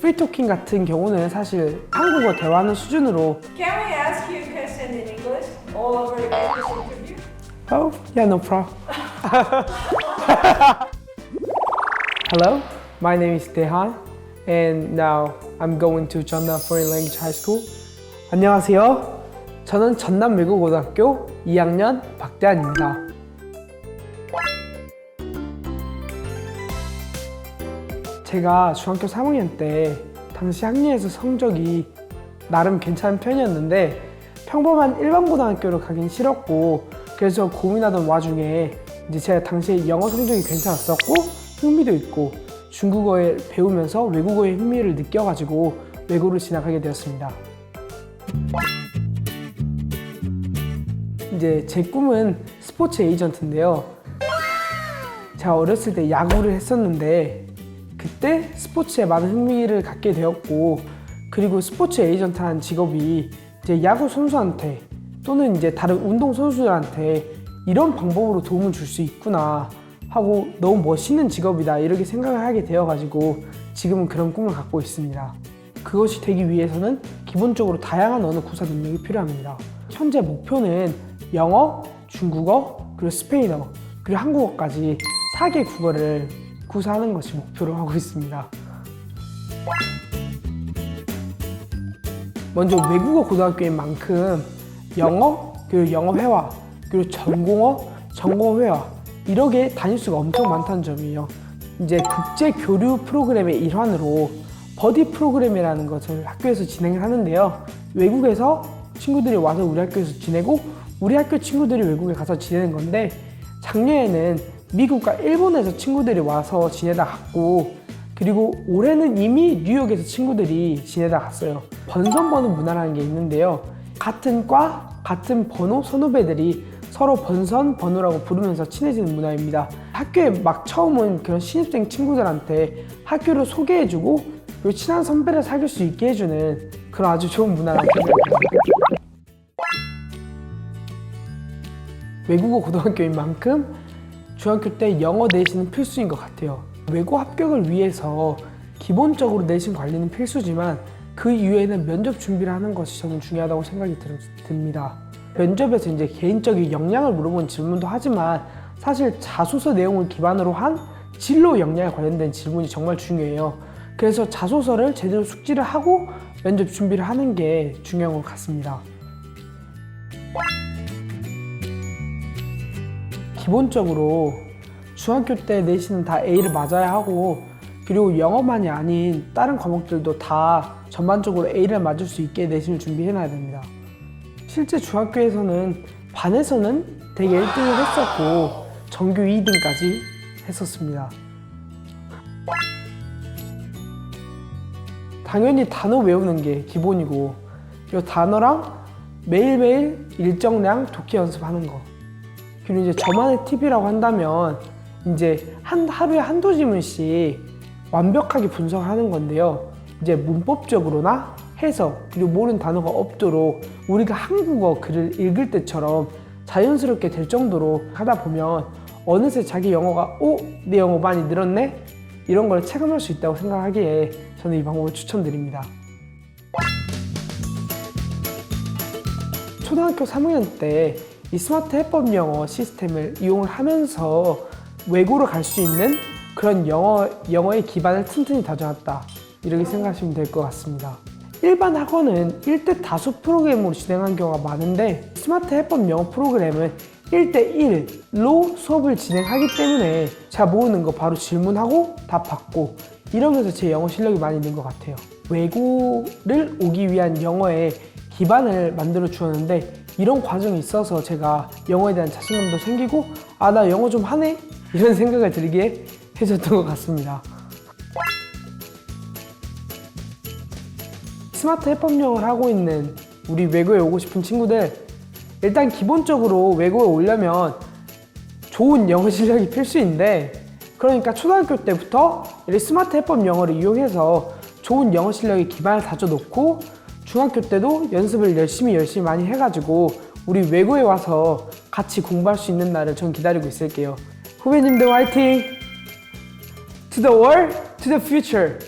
프리토킹 같은 경우는 사실 한국어 대화하는 수준으로 Can we ask you a question in English all over again this interview? Oh, yeah, no problem. Hello, my name is Dehan, and now I'm going to Jeonnam Foreign Language High School. 안녕하세요. 저는 전남 외국고등학교 2학년 박대한입니다. 제가 중학교 3학년 때 당시 학년에서 성적이 나름 괜찮은 편이었는데 평범한 일반 고등학교를 가긴 싫었고 그래서 고민하던 와중에 이제 제가 당시에 영어 성적이 괜찮았었고 흥미도 있고 중국어를 배우면서 외국어에 흥미를 느껴가지고 외고를 진학하게 되었습니다. 이제 제 꿈은 스포츠 에이전트인데요. 제가 어렸을 때 야구를 했었는데 그때 스포츠에 많은 흥미를 갖게 되었고 그리고 스포츠 에이전트라는 직업이 이제 야구 선수한테 또는 이제 다른 운동 선수들한테 이런 방법으로 도움을 줄 수 있구나 하고 너무 멋있는 직업이다 이렇게 생각을 하게 되어가지고 지금은 그런 꿈을 갖고 있습니다. 그것이 되기 위해서는 기본적으로 다양한 언어 구사 능력이 필요합니다. 현재 목표는 영어, 중국어, 그리고 스페인어, 그리고 한국어까지 4개 국어를 구사하는 것이 목표로 하고 있습니다. 먼저 외국어 고등학교인 만큼 영어, 그리고 영어 회화, 그리고 전공어, 전공어 회화 이렇게 다닐 수가 엄청 많다는 점이에요. 이제 국제 교류 프로그램의 일환으로 버디 프로그램이라는 것을 학교에서 진행을 하는데요. 외국에서 친구들이 와서 우리 학교에서 지내고 우리 학교 친구들이 외국에 가서 지내는 건데 작년에는 미국과 일본에서 친구들이 와서 지내다 갔고 그리고 올해는 이미 뉴욕에서 친구들이 지내다 갔어요. 번선 버는 문화라는 게 있는데요. 같은 과, 같은 번호 선후배들이 서로 번선 번호라고 부르면서 친해지는 문화입니다. 학교에 막 처음 온 그런 신입생 친구들한테 학교를 소개해주고 그리고 친한 선배를 사귈 수 있게 해주는 그런 아주 좋은 문화라고 생각합니다. 외국어 고등학교인 만큼 중학교 때 영어 내신은 필수인 것 같아요. 외고 합격을 위해서 기본적으로 내신 관리는 필수지만 그 이외에는 면접 준비를 하는 것이 저는 중요하다고 생각이 들- 듭니다. 면접에서 이제 개인적인 역량을 물어보는 질문도 하지만 사실 자소서 내용을 기반으로 한 진로 역량에 관련된 질문이 정말 중요해요. 그래서 자소서를 제대로 숙지를 하고 면접 준비를 하는 게 중요한 것 같습니다. 기본적으로 중학교 때 내신은 다 A를 맞아야 하고 그리고 영어만이 아닌 다른 과목들도 다 전반적으로 A를 맞을 수 있게 내신을 준비해 놔야 됩니다. 실제 중학교에서는 반에서는 되게 1등을 했었고 정규 2등까지 했었습니다. 당연히 단어 외우는 게 기본이고 이 단어랑 매일매일 일정량 독해 연습하는 거 그리고 이제 저만의 팁이라고 한다면 이제 한 하루에 한두 지문씩 완벽하게 분석하는 건데요. 이제 문법적으로나 해석 그리고 모르는 단어가 없도록 우리가 한국어 글을 읽을 때처럼 자연스럽게 될 정도로 하다 보면 어느새 자기 영어가 오, 내 영어 많이 늘었네? 이런 걸 체감할 수 있다고 생각하기에 저는 이 방법을 추천드립니다. 초등학교 3학년 때 이 스마트 해법 영어 시스템을 이용을 하면서 외고로 갈 수 있는 그런 영어, 영어의 기반을 튼튼히 다져놨다. 이렇게 생각하시면 될 것 같습니다. 일반 학원은 1대 다수 프로그램으로 진행하는 경우가 많은데 스마트 해법 영어 프로그램은 1대1로 수업을 진행하기 때문에 제가 모르는 거 바로 질문하고 답받고 이러면서 제 영어 실력이 많이 는것 같아요. 외고를 오기 위한 영어의 기반을 만들어 주었는데 이런 과정이 있어서 제가 영어에 대한 자신감도 생기고 아 나 영어 좀 하네 이런 생각을 들게 해줬던 것 같습니다. 스마트 해법 영어를 하고 있는 우리 외고에 오고 싶은 친구들 일단 기본적으로 외고에 오려면 좋은 영어 실력이 필수인데 그러니까 초등학교 때부터 이 스마트 해법 영어를 이용해서 좋은 영어 실력의 기반을 다져놓고 중학교 때도 연습을 열심히 열심히 많이 해가지고 우리 외고에 와서 같이 공부할 수 있는 날을 전 기다리고 있을게요. 후배님들 화이팅! To the world, to the future.